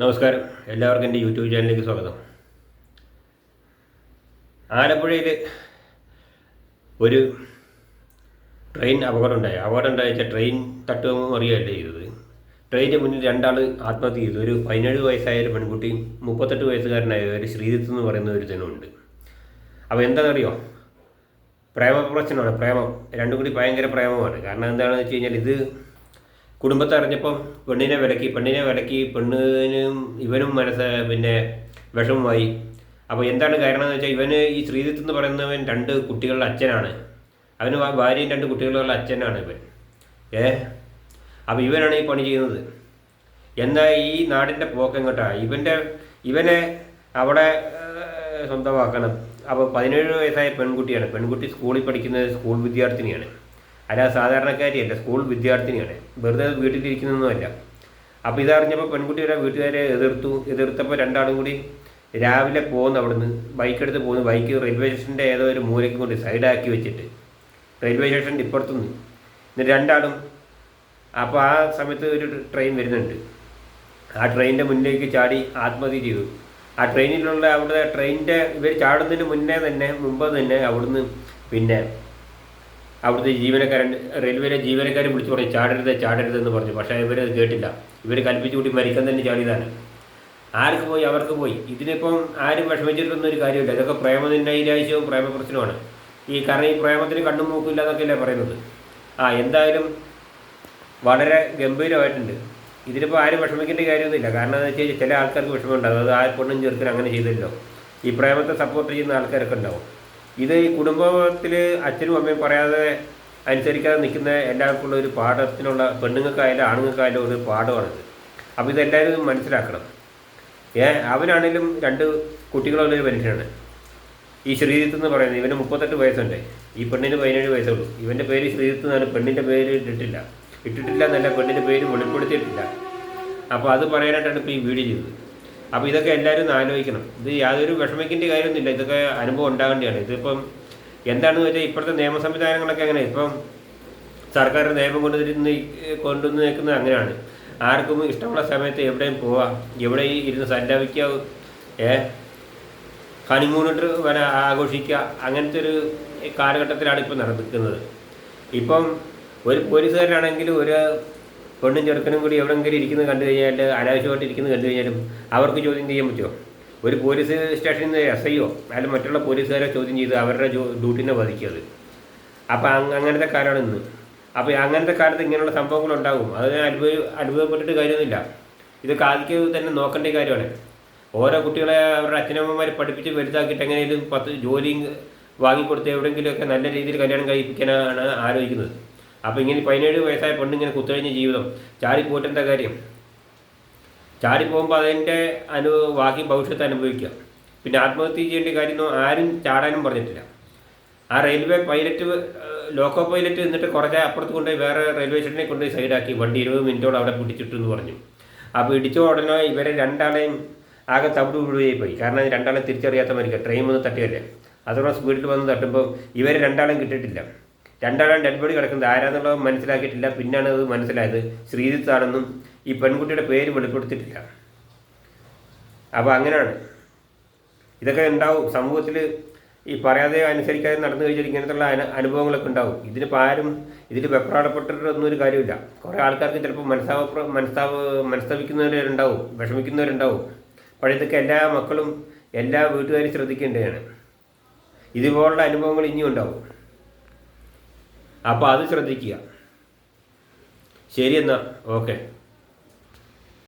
നമസ്കാരം. എല്ലാവർക്കും എന്റെ യൂട്യൂബ് ചാനലിലേക്ക് സ്വാഗതം. ആലപ്പുഴയിൽ ഒരു ട്രെയിൻ അപകടം ഉണ്ടായി അപകടം ഉണ്ടായ ട്രെയിൻ തട്ടുകയും അറിയുകയല്ലേ ചെയ്തത്. ട്രെയിനിന്റെ മുന്നിൽ രണ്ടാൾ ആത്മഹത്യ ചെയ്തു. ഒരു പതിനേഴ് വയസ്സായ ഒരു പെൺകുട്ടിയും മുപ്പത്തെട്ട് വയസ്സുകാരനായ ഒരു ശ്രീജിത്ത് എന്ന് പറയുന്ന ഒരു ജനമുണ്ട്. അപ്പോൾ എന്താണെന്നറിയോ? പ്രേമപ്രശ്നമാണ്. പ്രേമം. രണ്ടും കൂടി ഭയങ്കര പ്രേമമാണ്. കാരണം എന്താണെന്ന് വെച്ച് കഴിഞ്ഞാൽ ഇത് കുടുംബത്തെ അറിഞ്ഞപ്പം പെണ്ണിനെ വിലക്കി പെണ്ണിനെ വിലക്കി പെണ്ണിനും ഇവനും മനസ്സ് പിന്നെ വിഷമമായി. അപ്പോൾ എന്താണ് കാരണം എന്ന് വെച്ചാൽ ഇവന് ഈ ശ്രീജിത്ത് എന്ന് പറയുന്നവൻ രണ്ട് കുട്ടികളുടെ അച്ഛനാണ്. അവന് ഭാര്യയും രണ്ട് കുട്ടികളുള്ള അച്ഛനാണ് ഇവൻ. ഏ? അപ്പോൾ ഇവനാണ് ഈ പണി ചെയ്യുന്നത്. എന്നാൽ ഈ നാടിന്റെ പോക്കെങ്ങോട്ടാ ഇവന്റെ ഇവനെ അവിടെ സ്വന്തമാക്കണം. അപ്പോൾ പതിനേഴ് വയസ്സായ പെൺകുട്ടിയാണ്. പെൺകുട്ടി സ്കൂളിൽ പഠിക്കുന്നത് സ്കൂൾ വിദ്യാർത്ഥിനിയാണ്. അല്ല സാധാരണക്കാരിയല്ല സ്കൂൾ വിദ്യാർത്ഥിനിയാണ്. വെറുതെ വീട്ടിലിരിക്കുന്നൊന്നുമല്ല. അപ്പോൾ ഇതറിഞ്ഞപ്പോൾ പെൺകുട്ടിയുടെ വീട്ടുകാരെ എതിർത്തു. എതിർത്തപ്പോൾ രണ്ടാളും കൂടി രാവിലെ പോകുന്നു അവിടുന്ന് ബൈക്ക് എടുത്ത് പോകുന്നു ബൈക്ക് റെയിൽവേ സ്റ്റേഷന്റെ ഏതോ ഒരു മൂലയ്ക്ക് കൊണ്ട് സൈഡാക്കി വെച്ചിട്ട് റെയിൽവേ സ്റ്റേഷന്റെ ഇപ്പുറത്തുനിന്ന്. എന്നിട്ട് രണ്ടാളും അപ്പോൾ ആ സമയത്ത് ഒരു ട്രെയിൻ വരുന്നുണ്ട്. ആ ട്രെയിനിന്റെ മുന്നിലേക്ക് ചാടി ആത്മഹത്യ ചെയ്തു. ആ ട്രെയിനിലുള്ള അവിടെ ട്രെയിനിന്റെ ഇവർ ചാടുന്നതിന് മുന്നേ തന്നെ മുമ്പ് തന്നെ അവിടുന്ന് പിന്നെ അവിടുത്തെ ജീവനക്കാരൻ റെയിൽവേയിലെ ജീവനക്കാർ വിളിച്ചു പറഞ്ഞു ചാടരുത് ചാടരുത് എന്ന് പറഞ്ഞു. പക്ഷേ ഇവർ കേട്ടില്ല. ഇവർ കൽപ്പിച്ചു കൂട്ടി മരിക്കാൻ തന്നെ ചാടിയതാണ്. ആർക്ക് പോയി? അവർക്ക് പോയി. ഇതിനിപ്പം ആരും വിഷമിച്ചിട്ടൊന്നും ഒരു കാര്യമില്ല. ഇതൊക്കെ പ്രേമനിന്നൈരാശ്യവും പ്രേമപ്രശ്നമാണ് ഈ കാരണം ഈ പ്രേമത്തിന് കണ്ണും മൂക്കില്ല എന്നൊക്കെയല്ലേ പറയുന്നത്. ആ എന്തായാലും വളരെ ഗംഭീരമായിട്ടുണ്ട്. ഇതിനിപ്പോൾ ആരും വിഷമിക്കേണ്ട കാര്യമൊന്നുമില്ല. കാരണം എന്താ വെച്ച് കഴിഞ്ഞാൽ ചില ആൾക്കാർക്ക് വിഷമം ഉണ്ടാകും അത് ആ പെണ്ണും അങ്ങനെ ചെയ്തല്ലോ. ഈ പ്രേമത്തെ സപ്പോർട്ട് ചെയ്യുന്ന ആൾക്കാരൊക്കെ ഉണ്ടാവും. ഇത് ഈ കുടുംബത്തിൽ അച്ഛനും അമ്മയും പറയാതെ അനുസരിക്കാതെ നിൽക്കുന്ന എല്ലാവർക്കുള്ള ഒരു പാഠത്തിനുള്ള പെണ്ണുങ്ങൾക്കായാലും ആണുങ്ങൾക്കായാലും ഒരു പാഠമാണിത്. അപ്പോൾ ഇതെല്ലാവരും മനസ്സിലാക്കണം. ഏ അവനാണെങ്കിലും രണ്ട് കുട്ടികളുള്ള ഒരു മനുഷ്യനാണ് ഈ ശ്രീജിത്ത് എന്ന് പറയുന്നത് ഇവന് മുപ്പത്തെട്ട് വയസ്സുണ്ട്. ഈ പെണ്ണിന് പതിനേഴ് വയസ്സുള്ളൂ ഇവന്റെ പേര് ശ്രീജിത്ത് എന്നാണ് പെണ്ണിന്റെ പേര് ഇട്ടിട്ടില്ല. ഇട്ടിട്ടില്ല എന്നല്ല പെണ്ണിന്റെ പേര് വെളിപ്പെടുത്തിയിട്ടില്ല. അപ്പോൾ അത് പറയാനായിട്ടാണ് ഇപ്പോൾ ഈ വീഡിയോ ചെയ്തത് അപ്പോൾ ഇതൊക്കെ എല്ലാവരും ഒന്ന് ആലോചിക്കണം. ഇത് യാതൊരു വിഷമിക്കേണ്ട കാര്യമൊന്നുമില്ല. ഇതൊക്കെ അനുഭവം ഉണ്ടാകേണ്ടതാണ്. ഇതിപ്പം എന്താണെന്ന് വെച്ചാൽ ഇപ്പോഴത്തെ നിയമ സംവിധാനങ്ങളൊക്കെ അങ്ങനെ ഇപ്പം സർക്കാർ നിയമം കൊണ്ടുവരുന്ന കൊണ്ടുവന്ന് നിൽക്കുന്നത് അങ്ങനെയാണ്. ആർക്കും ഇഷ്ടമുള്ള സമയത്ത് എവിടെയും പോവാം. എവിടെ ഇരുന്ന് സല്ലാപിക്കുക ഏ? ഹണിമൂണിട്ട് വരെ ആഘോഷിക്കുക. അങ്ങനത്തെ ഒരു കാലഘട്ടത്തിലാണ് ഇപ്പോൾ നടക്കുന്നത്. ഇപ്പം ഒരു പോലീസുകാരനാണെങ്കിലും ഒരു പെണ്ണും ചെറുക്കനും കൂടി എവിടെയെങ്കിലും ഇരിക്കുന്നത് കണ്ടു കഴിഞ്ഞാൽ അനാവശ്യമായിട്ട് ഇരിക്കുന്നത് കണ്ടു കഴിഞ്ഞാലും അവർക്ക് ചോദ്യം ചെയ്യാൻ പറ്റുമോ? ഒരു പോലീസ് സ്റ്റേഷനിൽ നിന്ന് എസ് ഐയോ അല്ലെങ്കിൽ മറ്റുള്ള പോലീസുകാരെ ചോദ്യം ചെയ്ത് അവരുടെ ഡ്യൂട്ടിനെ ബാധിക്കുന്നത് അപ്പോൾ അങ് അങ്ങനത്തെ കാലമാണ് ഇന്ന്. അപ്പോൾ അങ്ങനത്തെ കാലത്ത് ഇങ്ങനെയുള്ള സംഭവങ്ങൾ ഉണ്ടാകും. അത് അനുഭവ അനുഭവപ്പെട്ടിട്ട് കാര്യമൊന്നുമില്ല. ഇത് കാതിക്ക് തന്നെ നോക്കേണ്ട കാര്യമാണ്. ഓരോ കുട്ടികളെ അവരുടെ അച്ഛനമ്മമാരെ പഠിപ്പിച്ച് വലുതാക്കിയിട്ട് എങ്ങനെയും പത്ത് ജോലി വാങ്ങിക്കൊടുത്ത് എവിടെയെങ്കിലുമൊക്കെ നല്ല രീതിയിൽ കല്യാണം കഴിപ്പിക്കാനാണ് ആലോചിക്കുന്നത്. അപ്പോൾ ഇങ്ങനെ പതിനേഴ് വയസ്സായ പെണ്ണിങ്ങനെ കുത്തഴിഞ്ഞ ജീവിതം. ചാടി പോറ്റേണ്ട കാര്യം. ചാടി പോകുമ്പോൾ അതിന്റെ അനു ബാക്കി ഭവിഷ്യത്ത് അനുഭവിക്കുക. പിന്നെ ആത്മഹത്യ ചെയ്യേണ്ട കാര്യമൊന്നും ആരും ചാടാനും പറഞ്ഞിട്ടില്ല. ആ റെയിൽവേ പൈലറ്റ് ലോക്കോ പൈലറ്റ് എന്നിട്ട് കുറച്ച് അപ്പുറത്ത് കൊണ്ടുപോയി വേറെ റെയിൽവേ സ്റ്റേഷനെ കൊണ്ടുപോയി സൈഡാക്കി. വണ്ടി ഇരുപത് മിനിറ്റോളം അവിടെ പിടിച്ചിട്ടു എന്ന് പറഞ്ഞു. അപ്പോൾ ഇടിച്ച ഉടനെ ഇവരെ രണ്ടാളെയും ആകെ തവിട് വിടുകയായി പോയി. കാരണം രണ്ടാളെ തിരിച്ചറിയാത്ത മരിക്കുക ട്രെയിൻ വന്ന് തട്ടിയല്ലേ. അതോടെ സ്പീഡിൽ വന്ന് തട്ടുമ്പോൾ ഇവരെ രണ്ടാളും കിട്ടിയിട്ടില്ല. രണ്ടാളും ഡെഡ് ബോഡി കിടക്കുന്നത്. ആരാന്നുള്ളത് മനസ്സിലാക്കിയിട്ടില്ല. പിന്നാണ് അത് മനസ്സിലായത്. ശ്രീജിത്ത് ആണെന്നും ഈ പെൺകുട്ടിയുടെ പേര് വെളിപ്പെടുത്തിയിട്ടില്ല. അപ്പോൾ അങ്ങനെയാണ്. ഇതൊക്കെ ഉണ്ടാവും. സമൂഹത്തിൽ ഈ പറയാതെ അനുസരിക്കാതെ നടന്നു കഴിഞ്ഞാൽ ഇങ്ങനത്തുള്ള അനു അനുഭവങ്ങളൊക്കെ ഉണ്ടാവും. ഇതിനിപ്പോൾ ആരും ഇതിൽ വെപ്രാടപ്പെട്ടിട്ടൊന്നും ഒരു കാര്യമില്ല. കുറേ ആൾക്കാർക്ക് ചിലപ്പോൾ മനസ്സാവ മനസ്താവ് മനസ്സവിക്കുന്നവരുണ്ടാവും വിഷമിക്കുന്നവരുണ്ടാവും. പഴയതൊക്കെ എല്ലാ മക്കളും എല്ലാ വീട്ടുകാരും ശ്രദ്ധിക്കേണ്ടതാണ്. ഇതുപോലുള്ള അനുഭവങ്ങൾ ഇനിയും ഉണ്ടാവും. അപ്പോൾ അത് ശ്രദ്ധിക്കുക. ശരി എന്നാൽ ഓക്കെ.